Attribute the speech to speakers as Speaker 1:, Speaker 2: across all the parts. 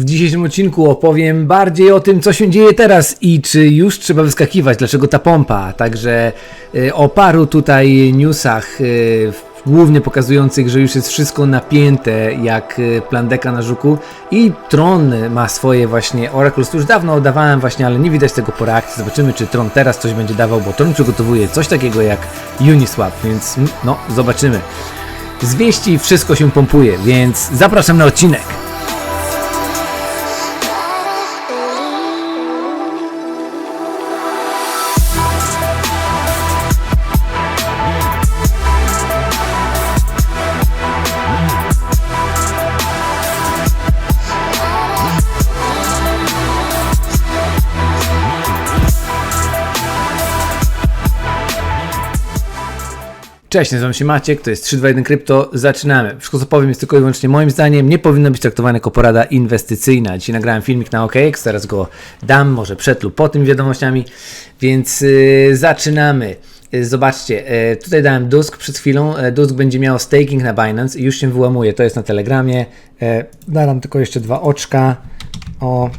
Speaker 1: W dzisiejszym odcinku opowiem bardziej o tym, co się dzieje teraz i czy już trzeba wyskakiwać, dlaczego ta pompa. Także y, o paru tutaj newsach, y, głównie pokazujących, że już jest wszystko napięte jak y, plandeka na żuku i Tron ma swoje właśnie Oracles, już dawno oddawałem właśnie, ale nie widać tego po reakcji. Zobaczymy, czy Tron teraz coś będzie dawał, bo Tron przygotowuje coś takiego jak Uniswap, więc no, zobaczymy. Z wieści wszystko się pompuje, więc zapraszam na odcinek. Cześć, nazywam się Maciek, to jest 321 Krypto, zaczynamy. Wszystko co powiem jest tylko i wyłącznie moim zdaniem, nie powinno być traktowane jako porada inwestycyjna. Dzisiaj nagrałem filmik na OKX, teraz go dam, może przed lub po tym wiadomościami, więc yy, zaczynamy. Yy, Zobaczcie, yy, tutaj dałem Dusk przed chwilą, yy, Dusk będzie miał staking na Binance i już się wyłamuje, to jest na Telegramie. Dam tylko jeszcze dwa oczka, o,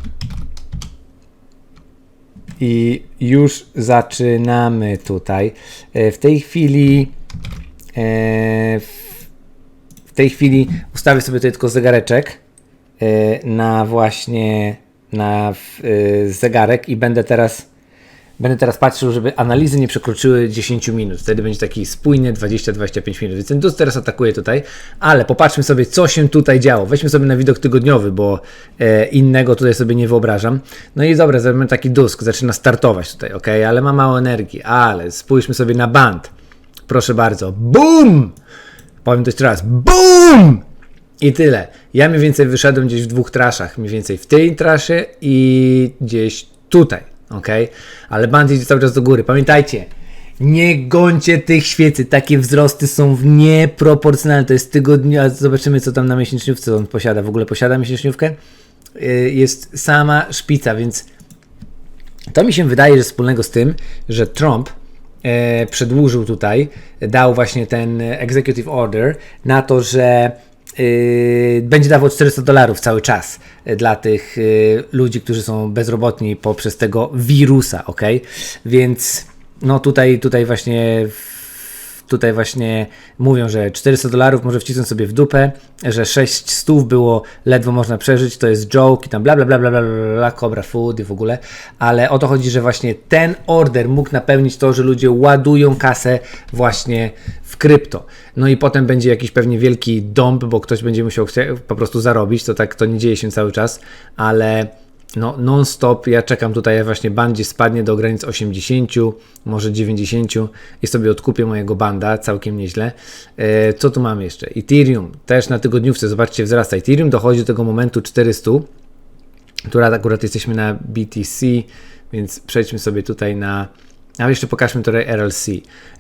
Speaker 1: i już zaczynamy tutaj. W tej chwili w- w tej chwili ustawię sobie tutaj tylko zegareczek e, na właśnie na e, zegarek i będę teraz Będę teraz patrzył, żeby analizy nie przekroczyły 10 minut. Wtedy będzie taki spójny 20-25 minut. Więc ten DUS teraz atakuje tutaj, ale popatrzmy sobie, co się tutaj działo. Weźmy sobie na widok tygodniowy, bo e, innego tutaj sobie nie wyobrażam. No i dobra, zrobimy taki dusk, zaczyna startować tutaj, ok, ale ma mało energii, ale spójrzmy sobie na band. Proszę bardzo. BUM! Powiem to jeszcze raz. BUM! I tyle. Ja mniej więcej wyszedłem gdzieś w dwóch traszach. Mniej więcej w tej trasie i gdzieś tutaj. Ok? Ale band idzie cały czas do góry. Pamiętajcie, nie gońcie tych świecy. Takie wzrosty są nieproporcjonalne. To jest tygodnia. Zobaczymy, co tam na miesięczniówce on posiada. W ogóle posiada miesięczniówkę? Yy, Jest sama szpica, więc to mi się wydaje, że wspólnego z tym, że Trump przedłużył tutaj, dał właśnie ten executive order na to, że e, będzie dawał 400 dolarów cały czas e, dla tych e, ludzi, którzy są bezrobotni poprzez tego wirusa, ok? Więc no tutaj, tutaj właśnie tutaj właśnie mówią, że 400 dolarów może wcisnąć sobie w dupę, że 6 stów było ledwo można przeżyć, to jest joke i tam bla bla bla bla bla bla, Cobra Food i w ogóle, ale o to chodzi, że właśnie ten order mógł napełnić to, że ludzie ładują kasę właśnie w krypto. No i potem będzie jakiś pewnie wielki dąb, bo ktoś będzie musiał po prostu zarobić, to tak to nie dzieje się cały czas, ale no non-stop, ja czekam tutaj właśnie bandzie spadnie do granic 80, może 90 i sobie odkupię mojego banda, całkiem nieźle. E, co tu mamy jeszcze? Ethereum, też na tygodniówce, zobaczcie, wzrasta. Ethereum dochodzi do tego momentu 400, która akurat jesteśmy na BTC, więc przejdźmy sobie tutaj na, a jeszcze pokażmy tutaj RLC.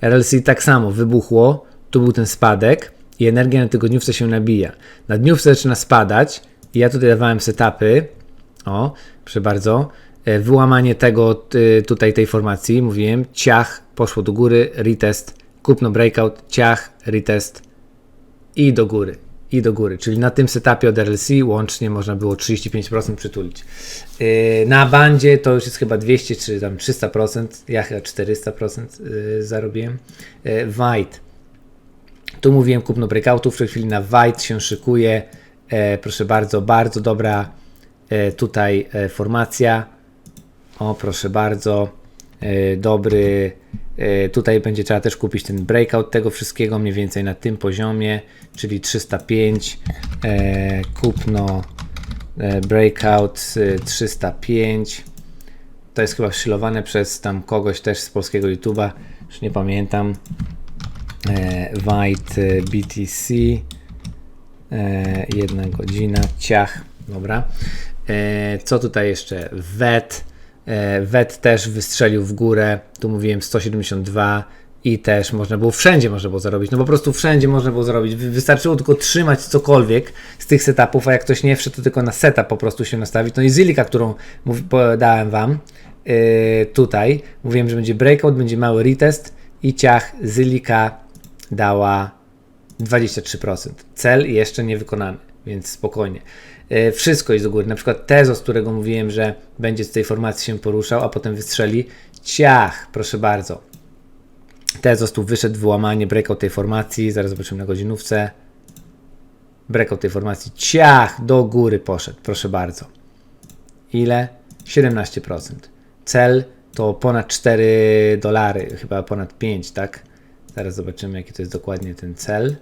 Speaker 1: RLC tak samo wybuchło, tu był ten spadek i energia na tygodniówce się nabija. Na dniówce zaczyna spadać i ja tutaj dawałem setupy, o, proszę bardzo. E, Wyłamanie tego y, tutaj tej formacji, mówiłem, ciach, poszło do góry, retest, kupno breakout, ciach, retest i do góry, i do góry. Czyli na tym setupie od RLC łącznie można było 35% przytulić. Yy, Na bandzie to już jest chyba 200 czy tam 300%, ja chyba 400% yy, zarobiłem. White. Tu mówiłem kupno breakoutów, w tej chwili na White się szykuje. E, proszę bardzo, bardzo dobra e, tutaj e, formacja. O, proszę bardzo, e, dobry. E, tutaj będzie trzeba też kupić ten breakout tego wszystkiego, mniej więcej na tym poziomie, czyli 305. E, kupno e, breakout e, 305. To jest chyba szylowane przez tam kogoś też z polskiego YouTube'a, już nie pamiętam. E, White e, BTC. E, jedna godzina, ciach, dobra. E, co tutaj jeszcze? WET. E, WET też wystrzelił w górę. Tu mówiłem 172 i też można było wszędzie można było zarobić. No po prostu wszędzie można było zarobić. Wy- Wystarczyło tylko trzymać cokolwiek z tych setupów, a jak ktoś nie wszedł, to tylko na setup po prostu się nastawić. No i Zilika, którą mów, podałem wam yy, tutaj, mówiłem, że będzie breakout, będzie mały retest i ciach Zilika dała 23%. Cel jeszcze nie wykonany, więc spokojnie. E, wszystko jest do góry. Na przykład Tezos, którego mówiłem, że będzie z tej formacji się poruszał, a potem wystrzeli. Ciach, proszę bardzo. Tezos tu wyszedł, wyłamanie, breakout tej formacji. Zaraz zobaczymy na godzinówce. Breakout tej formacji. Ciach, do góry poszedł, proszę bardzo. Ile? 17%. Cel to ponad 4 dolary, chyba ponad 5, tak? Zaraz zobaczymy, jaki to jest dokładnie ten cel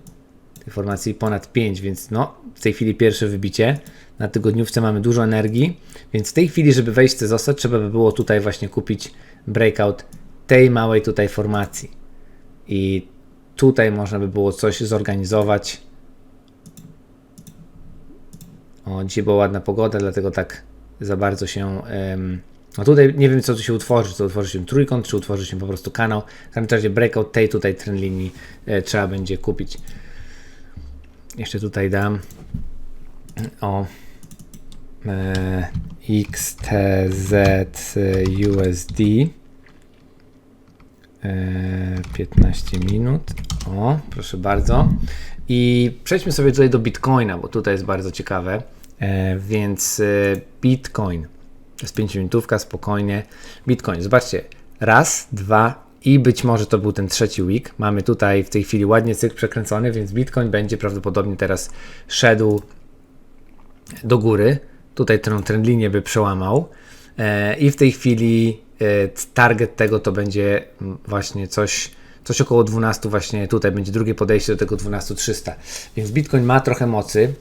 Speaker 1: tej formacji. Ponad 5, więc no, w tej chwili pierwsze wybicie. Na tygodniówce mamy dużo energii, więc w tej chwili, żeby wejść w Cezosa, trzeba by było tutaj właśnie kupić breakout tej małej tutaj formacji. I tutaj można by było coś zorganizować. O, dzisiaj była ładna pogoda, dlatego tak za bardzo się. em, no tutaj nie wiem, co tu się utworzy. Czy utworzy się trójkąt, czy utworzy się po prostu kanał. W każdym razie breakout tej tutaj trend linii e, trzeba będzie kupić. Jeszcze tutaj dam o e, XTZ USD. E, 15 minut. O, proszę bardzo. I przejdźmy sobie tutaj do Bitcoina, bo tutaj jest bardzo ciekawe. E, więc e, Bitcoin. Jest 5 minutówka, spokojnie. Bitcoin, zobaczcie. Raz, dwa i być może to był ten trzeci week. Mamy tutaj w tej chwili ładnie cykl przekręcony, więc Bitcoin będzie prawdopodobnie teraz szedł do góry. Tutaj tę trend linię by przełamał. E, I w tej chwili e, target tego to będzie mm, właśnie coś, coś około 12 właśnie tutaj będzie drugie podejście do tego 12300. Więc Bitcoin ma trochę mocy.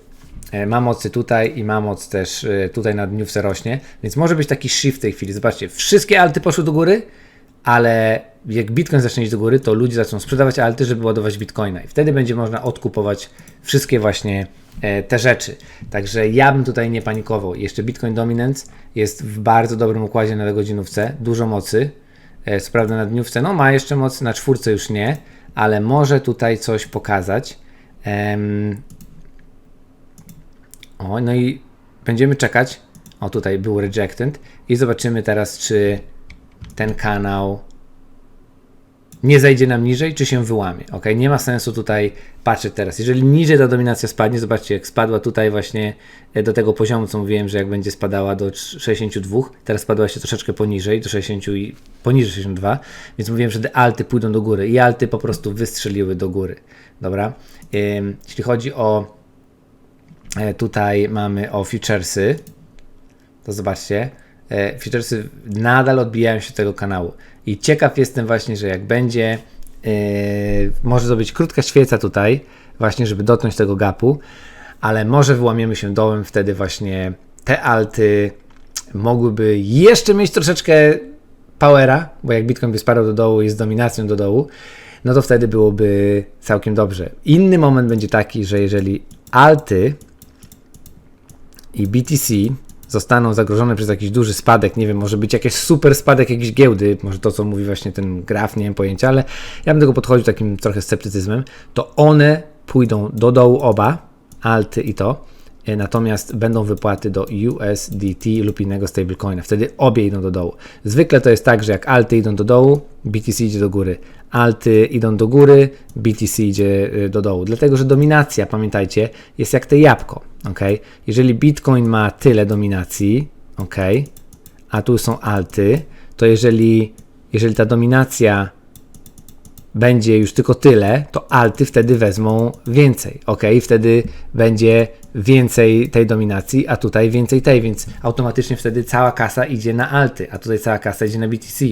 Speaker 1: E, Ma mocy tutaj i ma moc też tutaj na dniówce rośnie, więc może być taki shift w tej chwili. Zobaczcie, wszystkie alty poszły do góry, ale jak Bitcoin zacznie iść do góry, to ludzie zaczną sprzedawać alty, żeby ładować Bitcoina i wtedy będzie można odkupować wszystkie właśnie e, te rzeczy. Także ja bym tutaj nie panikował. Jeszcze Bitcoin Dominance jest w bardzo dobrym układzie na godzinówce, dużo mocy. E, Co prawda na dniówce, no ma jeszcze moc, na czwórce już nie, ale może tutaj coś pokazać. O, no i będziemy czekać. O, tutaj był rejected. I zobaczymy teraz, czy ten kanał nie zejdzie nam niżej, czy się wyłamie. Ok, nie ma sensu tutaj patrzeć teraz. Jeżeli niżej ta dominacja spadnie, zobaczcie, jak spadła tutaj właśnie e, do tego poziomu, co mówiłem, że jak będzie spadała do 62, teraz spadła się troszeczkę poniżej, do 60 i poniżej 62, więc mówiłem, że te alty pójdą do góry i alty po prostu wystrzeliły do góry. Dobra. Jeśli chodzi o e, tutaj mamy o futuresy, to zobaczcie, e, featuresy nadal odbijają się tego kanału. I ciekaw jestem właśnie, że jak będzie, e, może to być krótka świeca tutaj, właśnie, żeby dotknąć tego gapu, ale może wyłamiemy się dołem, wtedy właśnie te alty mogłyby jeszcze mieć troszeczkę powera, bo jak Bitcoin by spadał do dołu i z dominacją do dołu, no to wtedy byłoby całkiem dobrze. Inny moment będzie taki, że jeżeli alty i BTC zostaną zagrożone przez jakiś duży spadek, nie wiem, może być jakiś super spadek jakiejś giełdy, może to, co mówi właśnie ten graf, nie wiem pojęcia, ale ja bym tego podchodził takim trochę sceptycyzmem, to one pójdą do dołu oba, alty i to, natomiast będą wypłaty do USDT lub innego stablecoina. Wtedy obie idą do dołu. Zwykle to jest tak, że jak alty idą do dołu, BTC idzie do góry. Alty idą do góry, BTC idzie y, do dołu. Dlatego, że dominacja, pamiętajcie, jest jak te jabłko. ok? Jeżeli Bitcoin ma tyle dominacji, ok, a tu są alty, to jeżeli, jeżeli ta dominacja będzie już tylko tyle, to alty wtedy wezmą więcej, ok? Wtedy będzie więcej tej dominacji, a tutaj więcej tej, więc automatycznie wtedy cała kasa idzie na alty, a tutaj cała kasa idzie na BTC.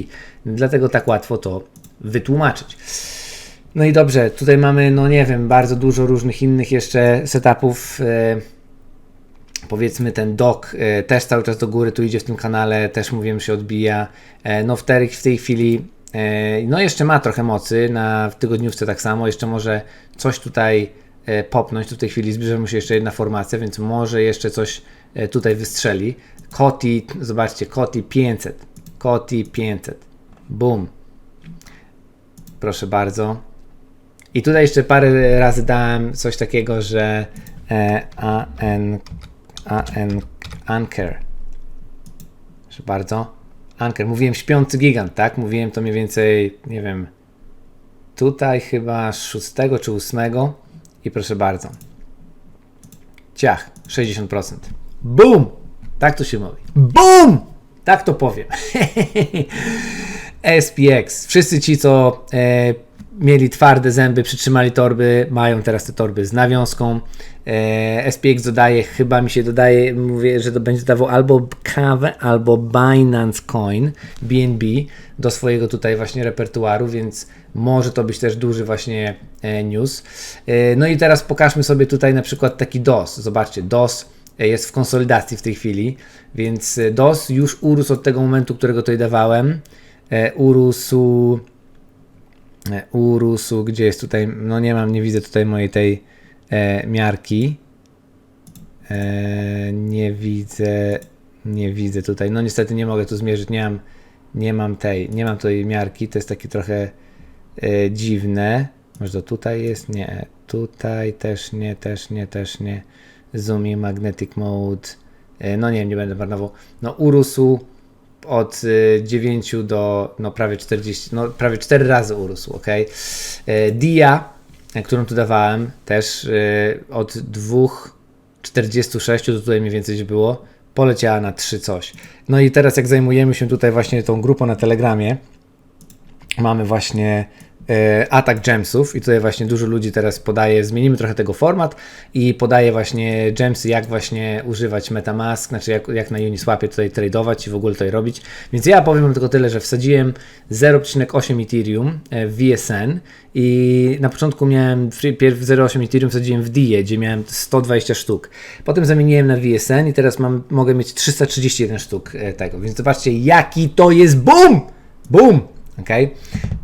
Speaker 1: Dlatego tak łatwo to wytłumaczyć. No i dobrze, tutaj mamy, no nie wiem, bardzo dużo różnych innych jeszcze setupów. e, powiedzmy ten dok e, też cały czas do góry tu idzie w tym kanale, też mówiłem się odbija. E, no w w tej chwili no jeszcze ma trochę mocy, na tygodniówce tak samo, jeszcze może coś tutaj e, popnąć, tu w tej chwili zbliża mu się jeszcze jedna formacja, więc może jeszcze coś e, tutaj wystrzeli. Koti, zobaczcie, Koti 500, Koti 500, boom. Proszę bardzo. I tutaj jeszcze parę razy dałem coś takiego, że e, AN, AN, Anker. Proszę bardzo. Anker. Mówiłem śpiący gigant, tak? Mówiłem to mniej więcej, nie wiem, tutaj chyba 6 czy 8. I proszę bardzo. Ciach, 60%. BOOM! Tak to się mówi. BOOM! Tak to powiem. SPX. Wszyscy ci, co e, mieli twarde zęby, przytrzymali torby, mają teraz te torby z nawiązką. E, SPX dodaje, chyba mi się dodaje, mówię, że to będzie dawał albo kawę, albo Binance Coin, BNB, do swojego tutaj właśnie repertuaru, więc może to być też duży właśnie e, news. E, no i teraz pokażmy sobie tutaj na przykład taki DOS. Zobaczcie, DOS jest w konsolidacji w tej chwili, więc DOS już urósł od tego momentu, którego tutaj dawałem. E, urósł e, urósł, gdzie jest tutaj, no nie mam, nie widzę tutaj mojej tej e, miarki. E, nie widzę, nie widzę tutaj, no niestety nie mogę tu zmierzyć, nie mam, nie mam tej, nie mam tutaj miarki, to jest takie trochę e, dziwne. Może to tutaj jest? Nie. Tutaj też nie, też nie, też nie. Zoom i Magnetic Mode. E, no nie wiem, nie będę marnował. No urósł od y, 9 do no, prawie 40, no prawie 4 razy urósł, ok? Dia, e, którą tu dawałem, też y, od 2,46 to tutaj mniej więcej było, poleciała na 3 coś. No i teraz jak zajmujemy się tutaj właśnie tą grupą na Telegramie, mamy właśnie atak gemsów i tutaj właśnie dużo ludzi teraz podaje, zmienimy trochę tego format i podaje właśnie gemsy, jak właśnie używać Metamask, znaczy jak, jak na Uniswapie tutaj tradeować i w ogóle tutaj robić. Więc ja powiem tylko tyle, że wsadziłem 0,8 Ethereum e, w VSN i na początku miałem pierw 0,8 Ethereum wsadziłem w DIE, gdzie miałem 120 sztuk. Potem zamieniłem na VSN i teraz mam, mogę mieć 331 sztuk e, tego. Więc zobaczcie, jaki to jest boom! Boom! Ok?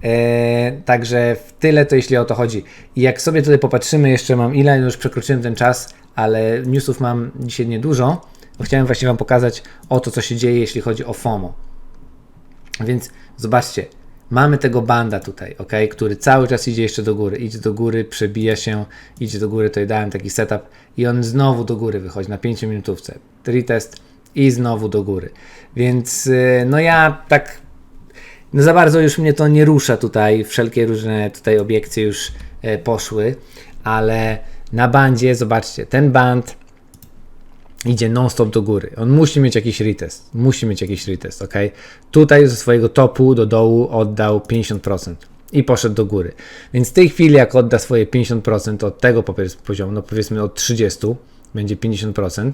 Speaker 1: E, także w tyle to jeśli o to chodzi. I jak sobie tutaj popatrzymy, jeszcze mam ile, już przekroczyłem ten czas, ale newsów mam dzisiaj niedużo, chciałem właśnie Wam pokazać o to, co się dzieje, jeśli chodzi o FOMO. Więc zobaczcie, mamy tego banda tutaj, ok, który cały czas idzie jeszcze do góry, idzie do góry, przebija się, idzie do góry, tutaj dałem taki setup i on znowu do góry wychodzi na 5 minutówce. Retest i znowu do góry. Więc y, no ja tak no za bardzo już mnie to nie rusza tutaj, wszelkie różne tutaj obiekcje już e, poszły, ale na bandzie, zobaczcie, ten band idzie non-stop do góry. On musi mieć jakiś retest, musi mieć jakiś retest, ok? Tutaj ze swojego topu do dołu oddał 50% i poszedł do góry. Więc w tej chwili, jak odda swoje 50% od tego poziomu, no powiedzmy od 30, będzie 50%,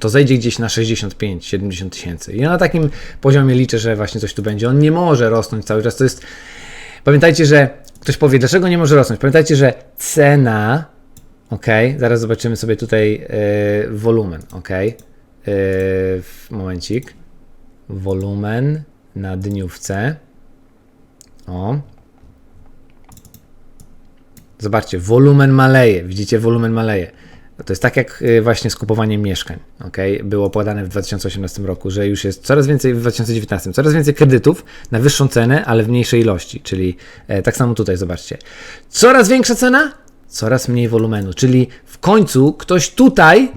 Speaker 1: to zejdzie gdzieś na 65-70 tysięcy. I na takim poziomie liczę, że właśnie coś tu będzie. On nie może rosnąć cały czas. To jest. Pamiętajcie, że ktoś powie, dlaczego nie może rosnąć? Pamiętajcie, że cena. Ok, zaraz zobaczymy sobie tutaj e, wolumen. Ok, e, w momencik. Wolumen na dniówce. O. Zobaczcie, wolumen maleje. Widzicie, wolumen maleje. To jest tak jak y, właśnie z kupowaniem mieszkań. Okay? Było podane w 2018 roku, że już jest coraz więcej w 2019, coraz więcej kredytów na wyższą cenę, ale w mniejszej ilości. Czyli e, tak samo tutaj zobaczcie. Coraz większa cena, coraz mniej wolumenu. Czyli w końcu ktoś tutaj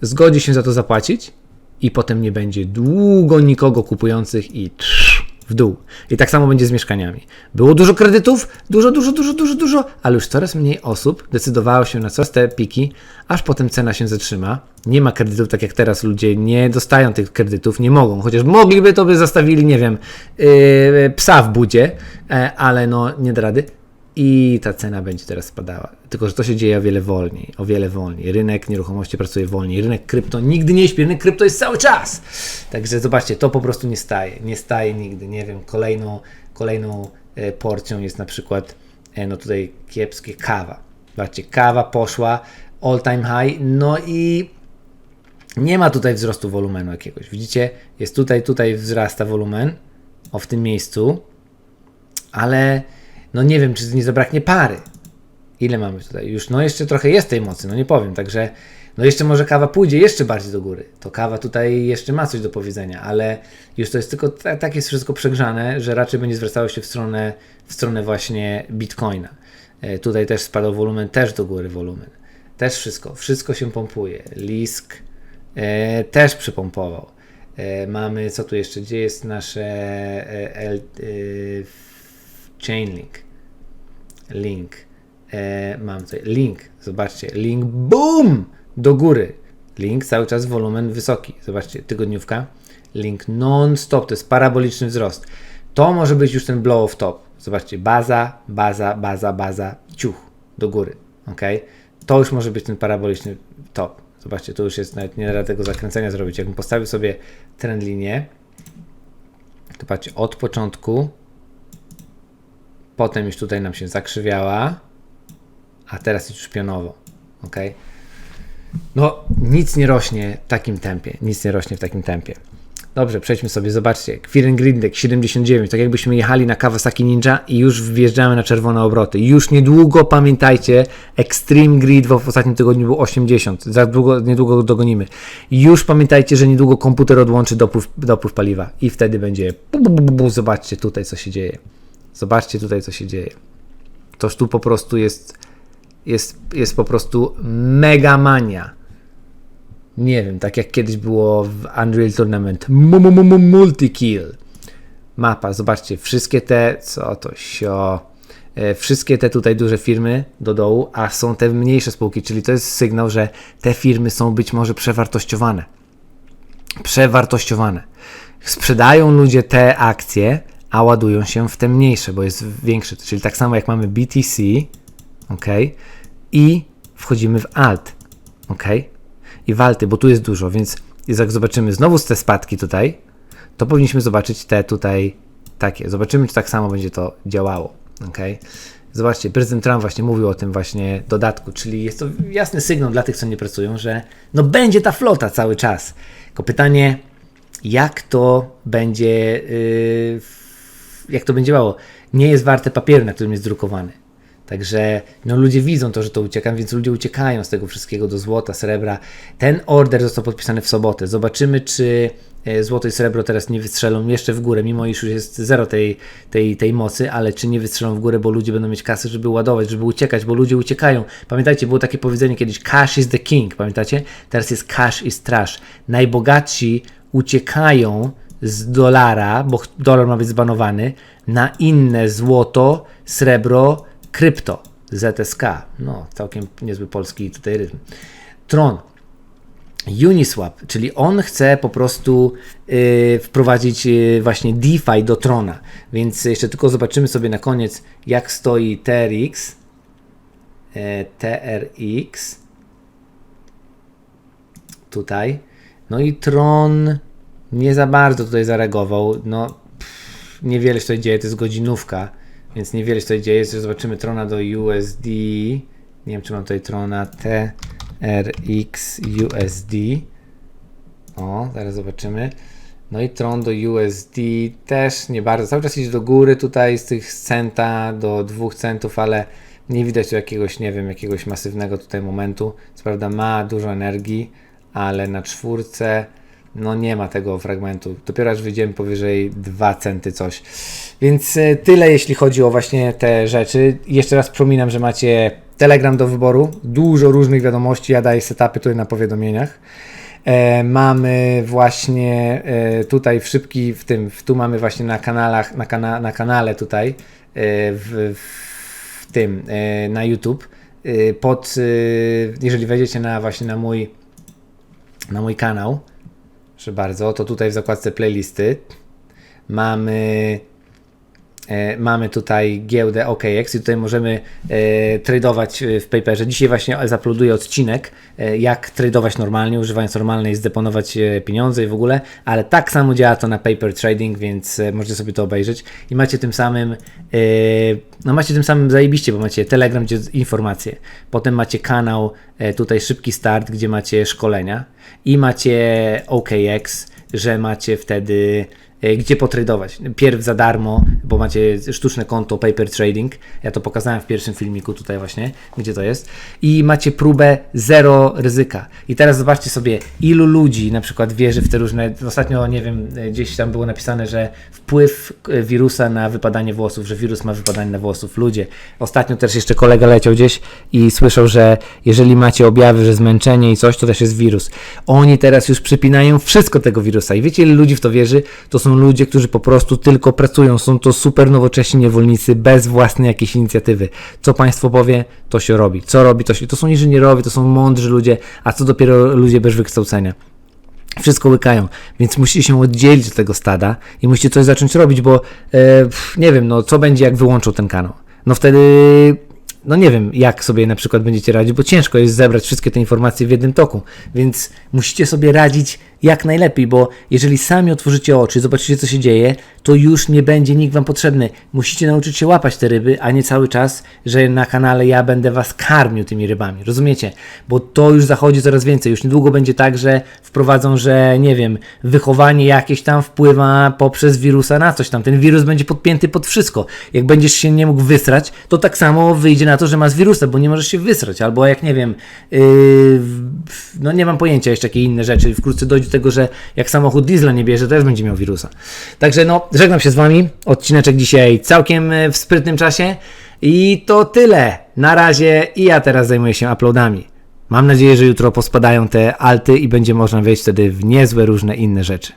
Speaker 1: zgodzi się za to zapłacić i potem nie będzie długo nikogo kupujących i trz, w dół. I tak samo będzie z mieszkaniami. Było dużo kredytów, dużo, dużo, dużo, dużo, dużo, ale już coraz mniej osób decydowało się na coraz te piki, aż potem cena się zatrzyma. Nie ma kredytów, tak jak teraz ludzie nie dostają tych kredytów, nie mogą, chociaż mogliby, to by zastawili, nie wiem, yy, psa w budzie, e, ale no nie da rady. I ta cena będzie teraz spadała. Tylko, że to się dzieje o wiele wolniej, o wiele wolniej. Rynek nieruchomości pracuje wolniej. Rynek krypto nigdy nie śpi, rynek krypto jest cały czas. Także zobaczcie, to po prostu nie staje. Nie staje nigdy. Nie wiem, kolejną, kolejną e, porcją jest na przykład, e, no tutaj kiepskie kawa. Zobaczcie, kawa poszła all time high, no i nie ma tutaj wzrostu wolumenu jakiegoś. Widzicie, jest tutaj, tutaj wzrasta wolumen, o w tym miejscu, ale no nie wiem, czy nie zabraknie pary. Ile mamy tutaj? Już, no jeszcze trochę jest tej mocy, no nie powiem, także no jeszcze może kawa pójdzie jeszcze bardziej do góry. To kawa tutaj jeszcze ma coś do powiedzenia, ale już to jest tylko, ta- tak jest wszystko przegrzane, że raczej będzie zwracało się w stronę, w stronę właśnie Bitcoina. E, tutaj też spadał wolumen, też do góry wolumen. Też wszystko, wszystko się pompuje. Lisk e, też przypompował. E, mamy, co tu jeszcze, gdzie jest nasze e, e, Chainlink. Link. E, mam tutaj link. Zobaczcie. Link. BOOM! Do góry. Link cały czas wolumen wysoki. Zobaczcie, tygodniówka. Link non-stop, to jest paraboliczny wzrost. To może być już ten blow of top. Zobaczcie, baza, baza, baza, baza, ciuch do góry. ok? To już może być ten paraboliczny top. Zobaczcie, to już jest nawet nie da tego zakręcenia zrobić. Jakbym postawił sobie trend linię, to patrzcie, od początku, potem już tutaj nam się zakrzywiała, a teraz już pionowo. ok? No, nic nie rośnie w takim tempie. Nic nie rośnie w takim tempie. Dobrze, przejdźmy sobie, zobaczcie. Quirin Grindek 79, tak jakbyśmy jechali na Kawasaki Ninja i już wjeżdżamy na czerwone obroty. Już niedługo, pamiętajcie, Extreme Grid w ostatnim tygodniu był 80, za długo, niedługo go dogonimy. Już pamiętajcie, że niedługo komputer odłączy dopływ, dopływ paliwa i wtedy będzie bu, bu, bu, bu, zobaczcie tutaj, co się dzieje. Zobaczcie tutaj, co się dzieje. Toż tu po prostu jest, jest, jest po prostu mega mania nie wiem, tak jak kiedyś było w Unreal Tournament, multi-kill. Mapa, zobaczcie, wszystkie te, co to sio, e, wszystkie te tutaj duże firmy do dołu, a są te mniejsze spółki, czyli to jest sygnał, że te firmy są być może przewartościowane. Przewartościowane. Sprzedają ludzie te akcje, a ładują się w te mniejsze, bo jest większy. Czyli tak samo jak mamy BTC, ok, i wchodzimy w alt, ok i walty, bo tu jest dużo, więc jak zobaczymy znowu te spadki tutaj, to powinniśmy zobaczyć te tutaj takie. Zobaczymy, czy tak samo będzie to działało. Okay? Zobaczcie, prezydent Trump właśnie mówił o tym właśnie dodatku, czyli jest to jasny sygnał dla tych, co nie pracują, że no będzie ta flota cały czas. Tylko pytanie, jak to będzie, yy, jak to będzie działało? Nie jest warte papieru, na którym jest drukowany. Także no, ludzie widzą to, że to ucieka, więc ludzie uciekają z tego wszystkiego do złota, srebra. Ten order został podpisany w sobotę. Zobaczymy, czy e, złoto i srebro teraz nie wystrzelą jeszcze w górę, mimo iż już jest zero tej, tej, tej mocy, ale czy nie wystrzelą w górę, bo ludzie będą mieć kasy, żeby ładować, żeby uciekać, bo ludzie uciekają. Pamiętajcie, było takie powiedzenie kiedyś, cash is the king, pamiętacie? Teraz jest cash is trash. Najbogatsi uciekają z dolara, bo dolar ma być zbanowany, na inne złoto, srebro, Krypto, ZSK, no całkiem niezły polski tutaj rytm. Tron, Uniswap, czyli on chce po prostu yy, wprowadzić yy, właśnie DeFi do Trona. Więc jeszcze tylko zobaczymy sobie na koniec, jak stoi TRX. Yy, TRX. Tutaj. No i Tron nie za bardzo tutaj zareagował. No, pff, niewiele się tutaj dzieje, to jest godzinówka więc niewiele się tutaj dzieje. Zobaczymy Trona do USD. Nie wiem, czy mam tutaj Trona TRX USD. O, zaraz zobaczymy. No i Tron do USD też nie bardzo. Cały czas idzie do góry tutaj z tych centa do 2 centów, ale nie widać tu jakiegoś, nie wiem, jakiegoś masywnego tutaj momentu. Co prawda ma dużo energii, ale na czwórce no nie ma tego fragmentu. Dopiero aż wyjdziemy powyżej 2 centy coś. Więc e, tyle jeśli chodzi o właśnie te rzeczy. Jeszcze raz przypominam, że macie Telegram do wyboru, dużo różnych wiadomości, ja daję setupy tutaj na powiadomieniach. E, mamy właśnie e, tutaj w szybki, w tym, w, tu mamy właśnie na kanałach, na, kana, na kanale tutaj, e, w, w, tym, e, na YouTube, e, pod, jeżeli wejdziecie na właśnie na mój, na mój kanał, Proszę bardzo, to tutaj w zakładce playlisty mamy mamy tutaj giełdę OKX i tutaj możemy e, tradować w paperze. Dzisiaj właśnie zaploduję odcinek, e, jak tradować normalnie, używając normalnej, zdeponować e, pieniądze i w ogóle, ale tak samo działa to na paper trading, więc e, możecie sobie to obejrzeć. I macie tym samym e, no macie tym samym zajebiście, bo macie Telegram, gdzie informacje, potem macie kanał tutaj Szybki Start, gdzie macie szkolenia. I macie OKX, że macie wtedy E, gdzie potradować. Pierw za darmo, bo macie sztuczne konto Paper Trading. Ja to pokazałem w pierwszym filmiku tutaj właśnie, gdzie to jest. I macie próbę zero ryzyka. I teraz zobaczcie sobie, ilu ludzi na przykład wierzy w te różne. Ostatnio, nie wiem, gdzieś tam było napisane, że wpływ e, wirusa na wypadanie włosów, że wirus ma wypadanie na włosów. Ludzie. Ostatnio też jeszcze kolega leciał gdzieś i słyszał, że jeżeli macie objawy, że zmęczenie i coś, to też jest wirus. Oni teraz już przypinają wszystko tego wirusa. I wiecie, ile ludzi w to wierzy? To są są ludzie, którzy po prostu tylko pracują. Są to super nowocześni niewolnicy bez własnej jakiejś inicjatywy. Co państwo powie, to się robi. Co robi, to się. To są inżynierowie, to są mądrzy ludzie, a co dopiero ludzie bez wykształcenia wszystko łykają, więc musicie się oddzielić od tego stada i musicie coś zacząć robić, bo e, nie wiem, no co będzie jak wyłączą ten kanał. No wtedy, no nie wiem jak sobie na przykład będziecie radzić, bo ciężko jest zebrać wszystkie te informacje w jednym toku, więc musicie sobie radzić jak najlepiej, bo jeżeli sami otworzycie oczy, zobaczycie co się dzieje, to już nie będzie nikt wam potrzebny. Musicie nauczyć się łapać te ryby, a nie cały czas, że na kanale ja będę was karmił tymi rybami. Rozumiecie? Bo to już zachodzi coraz więcej. Już niedługo będzie tak, że wprowadzą, że nie wiem, wychowanie jakieś tam wpływa poprzez wirusa na coś tam. Ten wirus będzie podpięty pod wszystko. Jak będziesz się nie mógł wysrać, to tak samo wyjdzie na to, że masz wirusa, bo nie możesz się wysrać. Albo jak nie wiem, yy, no nie mam pojęcia jeszcze jakie inne rzeczy. Wkrótce dojdzie do tego, że jak samochód diesla nie bierze, też będzie miał wirusa. Także no, żegnam się z Wami. Odcineczek dzisiaj całkiem e, w sprytnym czasie. I to tyle. Na razie i ja teraz zajmuję się uploadami. Mam nadzieję, że jutro pospadają te alty i będzie można wejść wtedy w niezłe różne inne rzeczy.